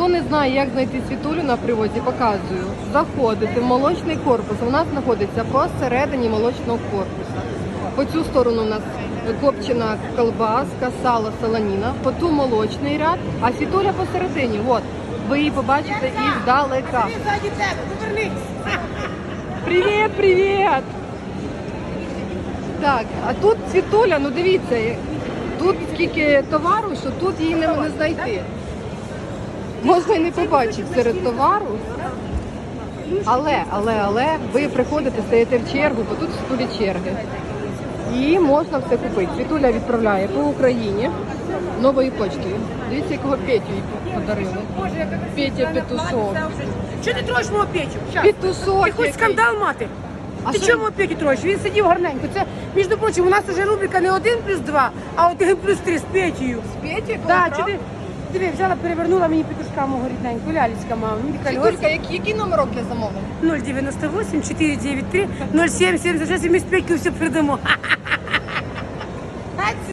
Хто не знає, як знайти світулю на привозі, показую. Заходите в молочний корпус. У нас знаходиться посередині молочного корпусу. По цю сторону у нас копчена колбаска, сало, солоніна, по ту молочний ряд, а світуля посередині. От. Ви її побачите і здалека. Привіт, привіт! Так, а тут світуля, ну дивіться, тут скільки товару, що тут її не, не знайти. Можна і не побачити серед товару. Але, але, але ви приходите, стаєте в чергу, бо тут в світулі черги. І можна все купити. Світуля відправляє по Україні новою почтою. Дивіться, якого Петю їй подарили. Петя Петушок. Що ти троєш мого Петю? Щас. Петушок. Ти хоч скандал мати? А ти що? чому Петю троєш? Він сидів гарненько. Це, між прочим, у нас вже рубрика не один плюс два, а один плюс три з Петєю. Петя? Так, чи ти, диви, взяла, перевернула мені петушка мого рідненьку, лялечка мама. Мені така Світулька, Льося. які, які номерок для замовлення? 098 493 0776, і ми спеки все передамо. Ха-ха.